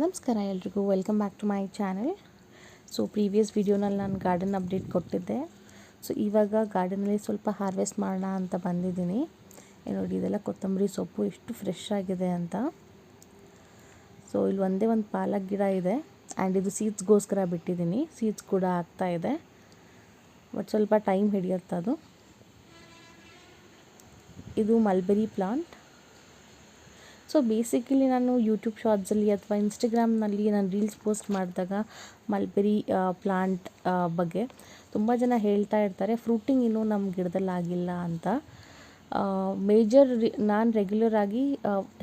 ನಮಸ್ಕಾರ ಎಲ್ರಿಗೂ. Welcome back to my channel so previous ವಿಡಿಯೋನಲ್ಲಿ ನಾನು ಗಾರ್ಡನ್ ಅಪ್ಡೇಟ್ ಕೊಟ್ಟಿದ್ದೆ. ಸೊ ಇವಾಗ ಗಾರ್ಡನಲ್ಲಿ ಸ್ವಲ್ಪ ಹಾರ್ವೆಸ್ಟ್ ಮಾಡೋಣ ಅಂತ ಬಂದಿದ್ದೀನಿ. ನೋಡಿ, ಇದೆಲ್ಲ ಕೊತ್ತಂಬರಿ ಸೊಪ್ಪು ಎಷ್ಟು ಫ್ರೆಶ್ ಆಗಿದೆ ಅಂತ. ಸೊ ಇಲ್ಲಿ ಒಂದೇ ಒಂದು ಪಾಲಕ್ ಗಿಡ ಇದೆ. ಆ್ಯಂಡ್ ಇದು ಸೀಡ್ಸ್ಗೋಸ್ಕರ ಬಿಟ್ಟಿದ್ದೀನಿ. ಸೀಡ್ಸ್ ಕೂಡ ಆಗ್ತಾ ಇದೆ. ಬಟ್ ಸ್ವಲ್ಪ ಟೈಮ್ ಹಿಡಿಯುತ್ತೆ ಇದು ಮಲ್ಬೆರಿ ಪ್ಲಾಂಟ್ ಸೊ ಬೇಸಿಕಲಿ ನಾನು ಯೂಟ್ಯೂಬ್ ಶಾರ್ಟ್ಸಲ್ಲಿ ಅಥವಾ ಇನ್ಸ್ಟಾಗ್ರಾಮ್ನಲ್ಲಿ ನಾನು ರೀಲ್ಸ್ ಪೋಸ್ಟ್ ಮಾಡಿದಾಗ ಮಲ್ಬೆರಿ ಪ್ಲಾಂಟ್ ಬಗ್ಗೆ ತುಂಬ ಜನ ಹೇಳ್ತಾ ಇರ್ತಾರೆ ಫ್ರೂಟಿಂಗ್ ಇನ್ನೂ ನಮ್ಮ ಗಿಡದಲ್ಲಿ ಆಗಿಲ್ಲ ಅಂತ. ಮೇಜರ್ ನಾನು ರೆಗ್ಯುಲರ್ ಆಗಿ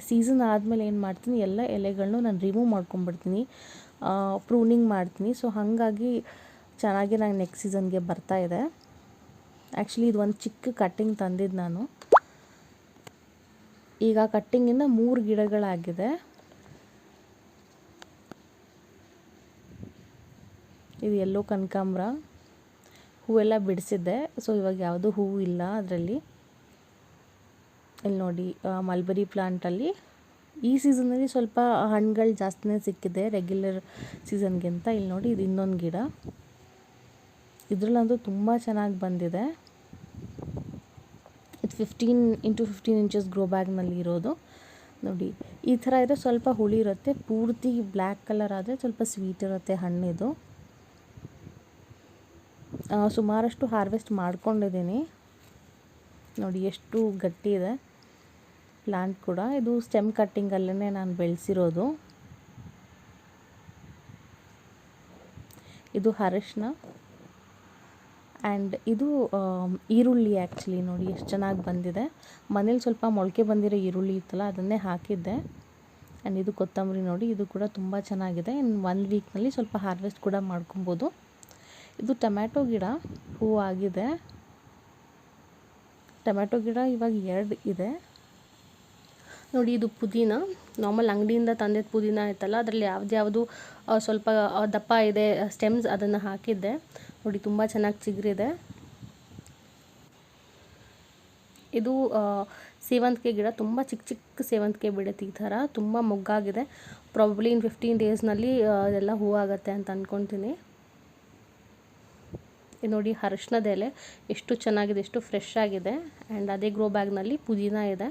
ಸೀಸನ್ ಆದಮೇಲೆ ಏನು ಮಾಡ್ತೀನಿ, ಎಲ್ಲ ಎಲೆಗಳನ್ನು ನಾನು ರಿಮೂವ್ ಮಾಡ್ಕೊಂಬಿಡ್ತೀನಿ ಪ್ರೂನಿಂಗ್ ಮಾಡ್ತೀನಿ. ಸೊ ಹಾಗಾಗಿ ಚೆನ್ನಾಗಿ ನಂಗೆ ನೆಕ್ಸ್ಟ್ ಸೀಸನ್ಗೆ ಬರ್ತಾ ಇದೆ. ಆ್ಯಕ್ಚುಲಿ ಇದು ಒಂದು ಚಿಕ್ಕ ಕಟ್ಟಿಂಗ್ ತಂದಿದ್ದು ನಾನು. ಈಗ ಕಟ್ಟಿಂಗಿಂದ ಮೂರು ಗಿಡಗಳಾಗಿದೆ. ಇದು ಎಲ್ಲೋ ಕನಕಾಂಬ್ರ ಹೂವೆಲ್ಲ ಬಿಡಿಸಿದ್ದೆ. ಸೊ ಇವಾಗ ಯಾವುದೂ ಹೂವು ಇಲ್ಲ ಅದರಲ್ಲಿ. ಇಲ್ಲಿ ನೋಡಿ ಮಲ್ಬರಿ ಪ್ಲಾಂಟಲ್ಲಿ ಈ ಸೀಸನಲ್ಲಿ ಸ್ವಲ್ಪ ಹಣ್ಣುಗಳು ಜಾಸ್ತಿನೇ ಸಿಕ್ಕಿದೆ ರೆಗ್ಯುಲರ್ ಸೀಸನ್ಗಿಂತ ಇಲ್ಲಿ ನೋಡಿ, ಇದು ಇನ್ನೊಂದು ಗಿಡ. ಇದರಲ್ಲಂತೂ ತುಂಬ ಚೆನ್ನಾಗಿ ಬಂದಿದೆ. ಇದು fifteen into fifteen inches grow ಬ್ಯಾಗ್ನಲ್ಲಿ ಇರೋದು. ನೋಡಿ, ಈ ಥರ ಇದ್ರೆ ಸ್ವಲ್ಪ ಹುಳಿ ಇರುತ್ತೆ. ಪೂರ್ತಿ ಬ್ಲ್ಯಾಕ್ ಕಲರ್ ಆದರೆ ಸ್ವಲ್ಪ ಸ್ವೀಟ್ ಇರುತ್ತೆ ಹಣ್ಣಿದು. ಸುಮಾರಷ್ಟು ಹಾರ್ವೆಸ್ಟ್ ಮಾಡ್ಕೊಂಡಿದ್ದೀನಿ. ನೋಡಿ, ಎಷ್ಟು ಗಟ್ಟಿ ಇದೆ. ಪ್ಲ್ಯಾಂಟ್ ಕೂಡ. ಇದು ಸ್ಟೆಮ್ ಕಟ್ಟಿಂಗಲ್ಲೇ ನಾನು ಬೆಳೆಸಿರೋದು. ಇದು ಅರಶಿನ ಆ್ಯಂಡ್ ಇದು ಈರುಳ್ಳಿ ಆ್ಯಕ್ಚುಲಿ ನೋಡಿ ಎಷ್ಟು ಚೆನ್ನಾಗಿ ಬಂದಿದೆ. ಮನೇಲಿ ಸ್ವಲ್ಪ ಮೊಳಕೆ ಬಂದಿರೋ ಈರುಳ್ಳಿ ಇತ್ತಲ್ಲ, ಅದನ್ನೇ ಹಾಕಿದ್ದೆ. ಆ್ಯಂಡ್ ಇದು ಕೊತ್ತಂಬರಿ ನೋಡಿ, ಇದು ಕೂಡ ತುಂಬ ಚೆನ್ನಾಗಿದೆ. ಇನ್ನು ಒನ್ ವೀಕ್ನಲ್ಲಿ ಸ್ವಲ್ಪ ಹಾರ್ವೆಸ್ಟ್ ಕೂಡ ಮಾಡ್ಕೊಬೋದು. ಇದು ಟೊಮ್ಯಾಟೊ ಗಿಡ ಹೂವು ಆಗಿದೆ ಟೊಮ್ಯಾಟೊ ಗಿಡ ಇವಾಗ ಎರಡು ಇದೆ. ನೋಡಿ, ಇದು ಪುದೀನ. ನಾರ್ಮಲ್ ಅಂಗಡಿಯಿಂದ ತಂದಿದ್ದ ಪುದೀನ ಆಯ್ತಲ್ಲ ಅದರಲ್ಲಿ ಯಾವ್ದು ಸ್ವಲ್ಪ ದಪ್ಪ ಇದೆ ಸ್ಟೆಮ್ಸ್ ಅದನ್ನು ಹಾಕಿದ್ದೆ. ನೋಡಿ, ತುಂಬ ಚೆನ್ನಾಗಿ ಚಿಗುರಿದೆ. ಇದು ಸೇವಂತಿಗೆ ಗಿಡ, ತುಂಬ ಚಿಕ್ಕ ಚಿಕ್ಕ ಸೇವಂತಿಗೆ ಬಿಡುತ್ತೆ ಈ ಥರ, ತುಂಬ ಮೊಗ್ಗಾಗಿದೆ. ಪ್ರಾಬಬ್ಲಿ ಇನ್ ಫಿಫ್ಟೀನ್ ಡೇಸ್ನಲ್ಲಿ ಅದೆಲ್ಲ ಹೂವಾಗತ್ತೆ ಅಂತ ಅಂದ್ಕೊತೀನಿ ನೋಡಿ ಅರಶಿನದ ಎಲೆ. ಎಷ್ಟು ಚೆನ್ನಾಗಿದೆ, ಎಷ್ಟು ಫ್ರೆಶ್ ಆಗಿದೆ. ಆ್ಯಂಡ್ ಅದೇ ಗ್ರೋ ಬ್ಯಾಗ್ನಲ್ಲಿ ಪುದೀನ ಇದೆ.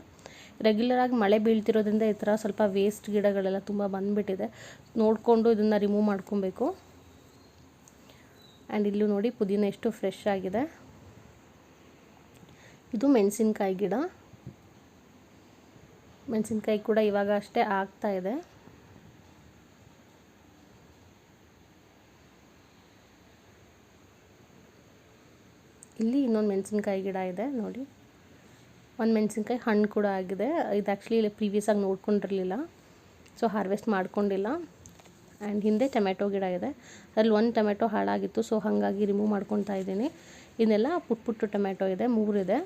ರೆಗ್ಯುಲರಾಗಿ ಮಳೆ ಬೀಳ್ತಿರೋದ್ರಿಂದ ಈ ಥರ ಸ್ವಲ್ಪ ವೇಸ್ಟ್ ಗಿಡಗಳೆಲ್ಲ ತುಂಬ ಬಂದುಬಿಟ್ಟಿದೆ. ನೋಡಿಕೊಂಡು ಇದನ್ನು ರಿಮೂವ್ ಮಾಡ್ಕೊಬೇಕು. ಆ್ಯಂಡ್ ಇಲ್ಲೂ ನೋಡಿ ಪುದೀನ ಎಷ್ಟು ಫ್ರೆಶ್ ಆಗಿದೆ. ಇದು ಮೆಣಸಿನ್ಕಾಯಿ ಗಿಡ. ಮೆಣಸಿನ್ಕಾಯಿ ಕೂಡ ಇವಾಗ ಅಷ್ಟೇ ಆಗ್ತಾ ಇದೆ. ಇಲ್ಲಿ ಇನ್ನೊಂದು ಮೆಣಸಿನ್ಕಾಯಿ ಗಿಡ ಇದೆ, ನೋಡಿ. ಒಂದು ಮೆಣಸಿನ್ಕಾಯಿ ಹಣ್ಣು ಕೂಡ ಆಗಿದೆ. ಇದು ಆ್ಯಕ್ಚುಲಿ ಪ್ರೀವಿಯಸ್ಸಾಗಿ ನೋಡ್ಕೊಂಡಿರಲಿಲ್ಲ. ಸೊ ಹಾರ್ವೆಸ್ಟ್ ಮಾಡ್ಕೊಂಡಿಲ್ಲ. ಆ್ಯಂಡ್ ಹಿಂದೆ ಟೊಮೆಟೊ ಗಿಡ ಇದೆ. ಅದ್ರಲ್ಲಿ ಒಂದು ಟೊಮೆಟೊ ಹಾಳಾಗಿತ್ತು. ಸೊ ಹಾಗಾಗಿ ರಿಮೂವ್ ಮಾಡ್ಕೊತಾ ಇದ್ದೀನಿ. ಇನ್ನೆಲ್ಲ ಪುಟ್ ಪುಟ್ಟು ಟೊಮೆಟೊ ಇದೆ ಮೂರಿದೆ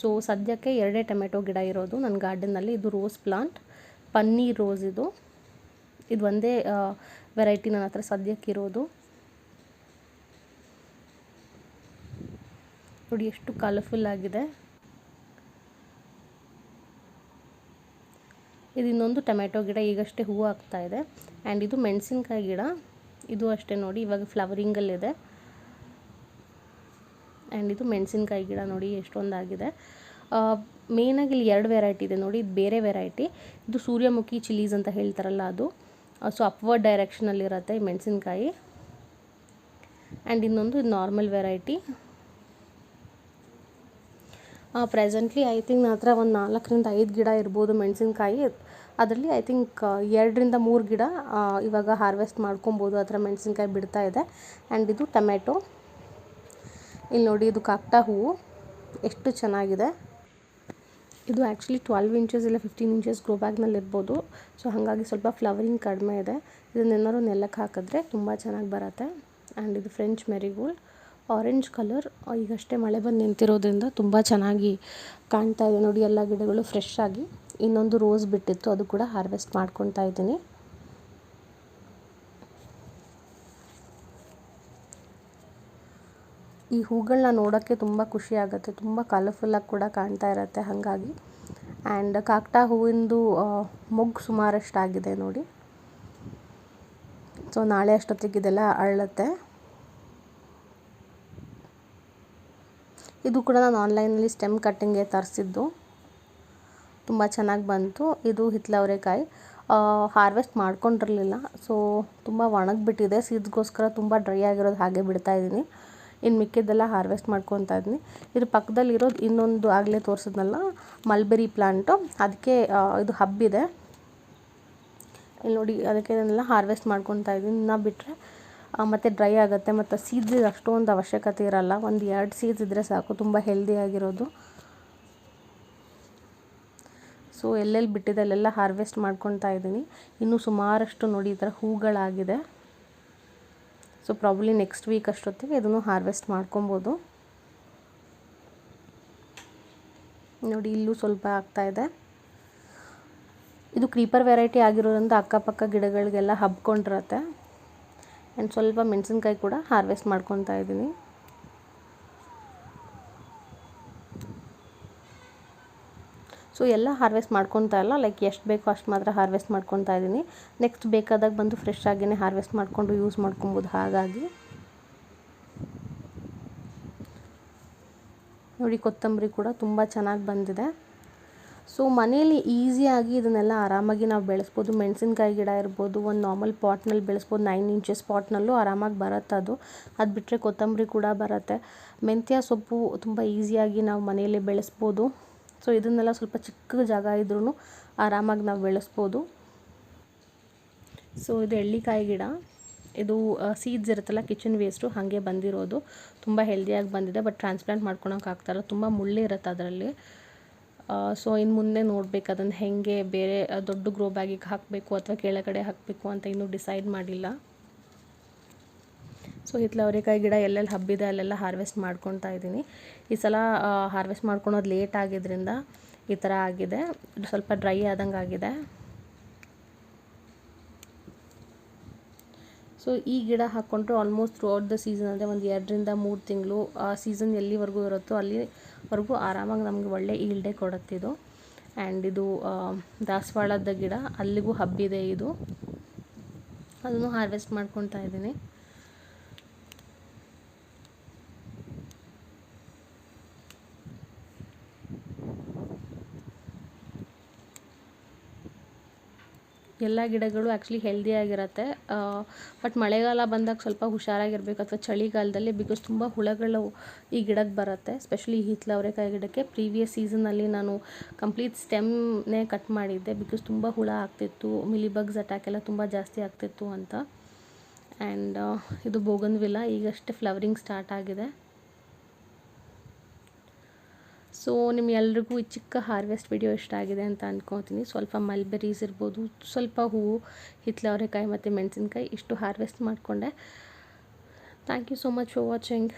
ಸೊ ಸದ್ಯಕ್ಕೆ ಎರಡೇ ಟೊಮೆಟೊ ಗಿಡ ಇರೋದು ನನ್ನ ಗಾರ್ಡನ್ನಲ್ಲಿ ಇದು ರೋಸ್ ಪ್ಲಾಂಟ್ ಪನ್ನೀರ್ ರೋಸ್ ಇದು. ಇದು ಒಂದೇ ವೆರೈಟಿ ನನ್ನ ಹತ್ರ ಸದ್ಯಕ್ಕಿರೋದು ನೋಡಿ ಎಷ್ಟು ಕಲರ್ಫುಲ್ ಆಗಿದೆ. ಇದು ಇನ್ನೊಂದು ಟೊಮೆಟೊ ಗಿಡ, ಈಗಷ್ಟೇ ಹೂವು ಆಗ್ತಾ ಇದೆ. ಆ್ಯಂಡ್ ಇದು ಮೆಣಸಿನ್ಕಾಯಿ ಗಿಡ. ಇದು ಅಷ್ಟೇ ನೋಡಿ, ಇವಾಗ ಫ್ಲವರಿಂಗಲ್ಲಿದೆ ಆ್ಯಂಡ್ ಇದು. ಮೆಣಸಿನ್ಕಾಯಿ ಗಿಡ ನೋಡಿ, ಎಷ್ಟೊಂದಾಗಿದೆ. ಮೇನಾಗಿ ಇಲ್ಲಿ ಎರಡು ವೆರೈಟಿ ಇದೆ ನೋಡಿ. ಇದು ಬೇರೆ ವೆರೈಟಿ ಇದು ಸೂರ್ಯಮುಖಿ ಚಿಲ್ಲೀಸ್ ಅಂತ ಹೇಳ್ತಾರಲ್ಲ ಅದು. ಸೊ ಅಪ್ವರ್ಡ್ ಡೈರೆಕ್ಷನಲ್ಲಿರುತ್ತೆ ಈ ಮೆಣಸಿನ್ಕಾಯಿ. ಆ್ಯಂಡ್ ಇನ್ನೊಂದು ಇದು normal variety presently I think ನನ್ನ ಹತ್ರ ಒಂದು ನಾಲ್ಕರಿಂದ ಐದು ಗಿಡ ಇರ್ಬೋದು ಮೆಣಸಿನ್ಕಾಯಿ. ಅದರಲ್ಲಿ ಐ ಥಿಂಕ್ ಎರಡರಿಂದ ಮೂರು ಗಿಡ ಇವಾಗ ಹಾರ್ವೆಸ್ಟ್ ಮಾಡ್ಕೊಬೋದು. ಅದರ ಮೆಣಸಿನ್ಕಾಯಿ ಬಿಡ್ತಾ ಇದೆ. ಆ್ಯಂಡ್ ಇದು ಟೊಮೆಟೊ ಇಲ್ಲಿ ನೋಡಿ, ಇದು ಕಾಕ್ಟಾ ಹೂವು. ಎಷ್ಟು ಚೆನ್ನಾಗಿದೆ. ಇದು ಆ್ಯಕ್ಚುಲಿ ಟ್ವೆಲ್ವ್ ಇಂಚಸ್ ಇಲ್ಲ ಫಿಫ್ಟೀನ್ ಇಂಚಸ್ ಗ್ರೋ ಬ್ಯಾಗ್ನಲ್ಲಿ ಇರ್ಬೋದು. ಸೊ ಹಾಗಾಗಿ ಸ್ವಲ್ಪ ಫ್ಲವರಿಂಗ್ ಕಡಿಮೆ ಇದೆ. ಇದನ್ನೇನಾದ್ರು ನೆಲಕ್ಕೆ ಹಾಕಿದ್ರೆ ತುಂಬ ಚೆನ್ನಾಗಿ ಬರುತ್ತೆ. ಆ್ಯಂಡ್ ಇದು ಫ್ರೆಂಚ್ ಮೆರಿಗೋಲ್ಡ್ ಆರೆಂಜ್ ಕಲರ್ ಈಗಷ್ಟೇ ಮಳೆ ಬಂದು ನಿಂತಿರೋದ್ರಿಂದ ತುಂಬ ಚೆನ್ನಾಗಿ ಕಾಣ್ತಾ ಇದೆ. ನೋಡಿ, ಎಲ್ಲ ಗಿಡಗಳು ಫ್ರೆಶ್ ಆಗಿ ಇನ್ನೊಂದು ರೋಸ್ ಬಿಟ್ಟಿತ್ತು. ಅದು ಕೂಡ ಹಾರ್ವೆಸ್ಟ್ ಮಾಡ್ಕೊತಾ ಇದ್ದೀನಿ. ಈ ಹೂಗಳನ್ನ ನೋಡೋಕ್ಕೆ ತುಂಬ ಖುಷಿ ಆಗುತ್ತೆ. ತುಂಬ ಕಲರ್ಫುಲ್ಲಾಗಿ ಕೂಡ ಕಾಣ್ತಾ ಇರುತ್ತೆ ಹಾಗಾಗಿ. ಆ್ಯಂಡ್ ಕಾಕ್ಟಾ ಹೂವಿಂದು ಮೊಗ್ಗು ಸುಮಾರಷ್ಟಾಗಿದೆ ನೋಡಿ. ಸೊ ನಾಳೆ ಅಷ್ಟೊತ್ತಿಗೆ ಇದೆಲ್ಲ ಅರಳುತ್ತೆ. ಇದು ಕೂಡ ನಾನು ಆನ್ಲೈನಲ್ಲಿ ಸ್ಟೆಮ್ ಕಟ್ಟಿಂಗ್ಗೆ ತರಿಸಿದ್ದು. ತುಂಬ ಚೆನ್ನಾಗಿ ಬಂತು. ಇದು ಹಿತ್ತಲವರೆಕಾಯಿ ಹಾರ್ವೆಸ್ಟ್ ಮಾಡ್ಕೊಂಡಿರಲಿಲ್ಲ. ಸೊ ತುಂಬ ಒಣಗಿಬಿಟ್ಟಿದೆ. ಸೀಡ್ಸ್ಗೋಸ್ಕರ ತುಂಬ ಡ್ರೈ ಆಗಿರೋದು ಹಾಗೆ ಬಿಡ್ತಾ ಇದ್ದೀನಿ. ಇನ್ನು ಮಿಕ್ಕಿದ್ದೆಲ್ಲ ಹಾರ್ವೆಸ್ಟ್ ಮಾಡ್ಕೊತಾ ಇದ್ದೀನಿ. ಇದ್ರ ಪಕ್ಕದಲ್ಲಿರೋದು ಇನ್ನೊಂದು ಆಗಲೇ ತೋರಿಸಿದ್ನಲ್ಲ ಮಲ್ಬೆರಿ ಪ್ಲಾಂಟು ಅದಕ್ಕೆ ಇದು ಹಬ್ಬಿದೆ. ಇಲ್ಲಿ ನೋಡಿ ಅದಕ್ಕೆ ಇದನ್ನೆಲ್ಲ ಹಾರ್ವೆಸ್ಟ್ ಮಾಡ್ಕೊತಾ ಇದ್ದೀನಿ. ಇನ್ನು ಬಿಟ್ಟರೆ ಮತ್ತು ಡ್ರೈ ಆಗುತ್ತೆ, ಮತ್ತು ಸೀಡ್ಸ್ ಅಷ್ಟೊಂದು ಅವಶ್ಯಕತೆ ಇರಲ್ಲ. ಒಂದು ಎರಡು ಸೀಡ್ಸ್ ಇದ್ದರೆ ಸಾಕು, ತುಂಬ ಹೆಲ್ದಿ ಆಗಿರೋದು. ಸೊ ಎಲ್ಲೆಲ್ಲಿ ಬಿಟ್ಟಿದೆ, ಅಲ್ಲೆಲ್ಲ ಹಾರ್ವೆಸ್ಟ್ ಮಾಡ್ಕೊತಾ ಇದ್ದೀನಿ. ಇನ್ನೂ ಸುಮಾರಷ್ಟು ನೋಡಿ ಈ ಥರ ಹೂಗಳಾಗಿದೆ. ಸೊ ಪ್ರಾಬ್ಲಿ ನೆಕ್ಸ್ಟ್ ವೀಕ್ ಅಷ್ಟೊತ್ತಿಗೆ ಇದನ್ನು ಹಾರ್ವೆಸ್ಟ್ ಮಾಡ್ಕೊಬೋದು. ನೋಡಿ, ಇಲ್ಲೂ ಸ್ವಲ್ಪ ಆಗ್ತಾಯಿದೆ ಇದು. ಕ್ರೀಪರ್ ವೆರೈಟಿ ಆಗಿರೋದ್ರಿಂದ ಅಕ್ಕಪಕ್ಕ ಗಿಡಗಳಿಗೆಲ್ಲ ಹಬ್ಕೊಂಡಿರತ್ತೆ. ಆ್ಯಂಡ್ ಸ್ವಲ್ಪ ಮೆಣಸಿನ್ಕಾಯಿ ಕೂಡ ಹಾರ್ವೆಸ್ಟ್ ಮಾಡ್ಕೊತಾ ಇದ್ದೀನಿ. ಸೊ ಎಲ್ಲ ಹಾರ್ವೆಸ್ಟ್ ಮಾಡ್ಕೊತಾ ಇಲ್ಲ. ಲೈಕ್ ಎಷ್ಟು ಬೇಕೋ ಅಷ್ಟು ಮಾತ್ರ ಹಾರ್ವೆಸ್ಟ್ ಮಾಡ್ಕೊತಾ ಇದ್ದೀನಿ. ನೆಕ್ಸ್ಟ್ ಬೇಕಾದಾಗ ಬಂದು ಫ್ರೆಶ್ ಆಗಿಯೇ ಹಾರ್ವೆಸ್ಟ್ ಮಾಡಿಕೊಂಡು ಯೂಸ್ ಮಾಡ್ಕೊಬೋದು ಹಾಗಾಗಿ. ನೋಡಿ, ಕೊತ್ತಂಬರಿ ಕೂಡ ತುಂಬ ಚೆನ್ನಾಗಿ ಬಂದಿದೆ. ಸೊ ಮನೇಲಿ ಈಸಿಯಾಗಿ ಇದನ್ನೆಲ್ಲ ಆರಾಮಾಗಿ ನಾವು ಬೆಳೆಸ್ಬೋದು. ಮೆಣಸಿನ್ಕಾಯಿ ಗಿಡ ಇರ್ಬೋದು, ಒಂದು ನಾರ್ಮಲ್ ಪಾಟ್ನಲ್ಲಿ ಬೆಳೆಸ್ಬೋದು. ನೈನ್ ಇಂಚಸ್ ಪಾಟ್ನಲ್ಲೂ ಆರಾಮಾಗಿ ಬರುತ್ತೆ ಅದು. ಅದು ಬಿಟ್ಟರೆ ಕೊತ್ತಂಬರಿ ಕೂಡ ಬರುತ್ತೆ. ಮೆಂತ್ಯ ಸೊಪ್ಪು ತುಂಬ ಈಸಿಯಾಗಿ ನಾವು ಮನೆಯಲ್ಲೇ ಬೆಳೆಸ್ಬೋದು. ಸೊ ಇದನ್ನೆಲ್ಲ ಸ್ವಲ್ಪ ಚಿಕ್ಕ ಜಾಗ ಇದ್ರೂ ಆರಾಮಾಗಿ ನಾವು ಬೆಳೆಸ್ಬೋದು. ಸೊ ಇದು ಎಳ್ಳಿಕಾಯಿ ಗಿಡ. ಇದು ಸೀಡ್ಸ್ ಇರುತ್ತಲ್ಲ ಕಿಚನ್ ವೇಸ್ಟು ಹಾಗೆ ಬಂದಿರೋದು. ತುಂಬ ಹೆಲ್ದಿಯಾಗಿ ಬಂದಿದೆ ಬಟ್ ಟ್ರಾನ್ಸ್ಪ್ಲಾಂಟ್ ಮಾಡ್ಕೊಳಕ್ಕೆ ಆಗ್ತಾಯಿಲ್ಲ ತುಂಬ ಮುಳ್ಳಿರುತ್ತೆ ಅದರಲ್ಲಿ. ಸೊ ಇನ್ನು ಮುಂದೆ ನೋಡ್ಬೇಕು ಅದನ್ನು ಹೇಗೆ ಬೇರೆ ದೊಡ್ಡ ಗ್ರೋ ಬ್ಯಾಗಿಗೆ ಹಾಕಬೇಕು ಅಥವಾ ಕೆಳಗಡೆ ಹಾಕಬೇಕು ಅಂತ ಇನ್ನೂ ಡಿಸೈಡ್ ಮಾಡಿಲ್ಲ. ಸೊ ಹಿತ್ಲ ಅವರೆಕಾಯಿ ಗಿಡ ಎಲ್ಲೆಲ್ಲಿ ಹಬ್ಬಿದೆ ಅಲ್ಲೆಲ್ಲ ಹಾರ್ವೆಸ್ಟ್ ಮಾಡ್ಕೊತಾ ಇದ್ದೀನಿ. ಈ ಸಲ ಹಾರ್ವೆಸ್ಟ್ ಮಾಡ್ಕೊಳೋದು ಲೇಟ್ ಆಗಿದ್ದರಿಂದ ಈ ಥರ ಆಗಿದೆ. ಸ್ವಲ್ಪ ಡ್ರೈ ಆದಂಗೆ ಆಗಿದೆ ಸೊ ಈ ಗಿಡ ಹಾಕ್ಕೊಂಡ್ರೆ almost throughout the season ಅಂದರೆ ಒಂದು ಎರಡರಿಂದ ಮೂರು ತಿಂಗಳು ಆ ಸೀಸನ್ ಎಲ್ಲಿವರೆಗೂ ಇರುತ್ತೋ ಅಲ್ಲಿವರೆಗೂ ಆರಾಮಾಗಿ ನಮಗೆ ಒಳ್ಳೆ ಈಲ್ಡೇ ಕೊಡುತ್ತಿದ್ದು ಆ್ಯಂಡ್ ಇದು. ದಾಸವಾಳದ ಗಿಡ, ಅಲ್ಲಿಗೂ ಹಬ್ಬಿದೆ ಇದು. ಅದನ್ನು ಹಾರ್ವೆಸ್ಟ್ ಮಾಡ್ಕೊತಾ ಇದ್ದೀನಿ. ಎಲ್ಲ ಗಿಡಗಳು ಆ್ಯಕ್ಚುಲಿ ಹೆಲ್ದಿಯಾಗಿರುತ್ತೆ ಬಟ್ ಮಳೆಗಾಲ ಬಂದಾಗ ಸ್ವಲ್ಪ ಹುಷಾರಾಗಿರ್ಬೇಕು ಅಥವಾ ಚಳಿಗಾಲದಲ್ಲಿ ಬಿಕಾಸ್ ತುಂಬ ಹುಳಗಳು ಈ ಗಿಡಕ್ಕೆ ಬರುತ್ತೆ ಸ್ಪೆಷಲಿ ಹಿತ್ಲ ಅವರೆಕಾಯಿ ಗಿಡಕ್ಕೆ. ಪ್ರೀವಿಯಸ್ ಸೀಸನಲ್ಲಿ ನಾನು ಕಂಪ್ಲೀಟ್ ಸ್ಟೆಮ್ನೇ ಕಟ್ ಮಾಡಿದ್ದೆ ಬಿಕಾಸ್ ತುಂಬ ಹುಳ ಆಗ್ತಿತ್ತು ಮಿಲಿಬಗ್ಸ್ ಅಟ್ಯಾಕ್ ಎಲ್ಲ ತುಂಬ ಜಾಸ್ತಿ ಆಗ್ತಿತ್ತು ಅಂತ. ಆ್ಯಂಡ್ ಇದು ಬೋಗನ್ವಿಲ್ಲ ಈಗಷ್ಟೇ ಫ್ಲವರಿಂಗ್ ಸ್ಟಾರ್ಟ್ ಆಗಿದೆ. ಸೊ ನಿಮ್ಗೆಲ್ರಿಗೂ ಈ ಚಿಕ್ಕ ಹಾರ್ವೆಸ್ಟ್ ವಿಡಿಯೋ ಇಷ್ಟ ಆಗಿದೆ ಅಂತ ಅಂದ್ಕೊತೀನಿ ಸ್ವಲ್ಪ ಮಲ್ಬೆರೀಸ್ ಇರ್ಬೋದು, ಸ್ವಲ್ಪ ಹೂವು ಹಿತ್ಲೆ ಅವರೆಕಾಯಿ ಮತ್ತು ಮೆಣಸಿನ್ಕಾಯಿ ಇಷ್ಟು ಹಾರ್ವೆಸ್ಟ್ ಮಾಡಿಕೊಂಡೆ. Thank you so much for watching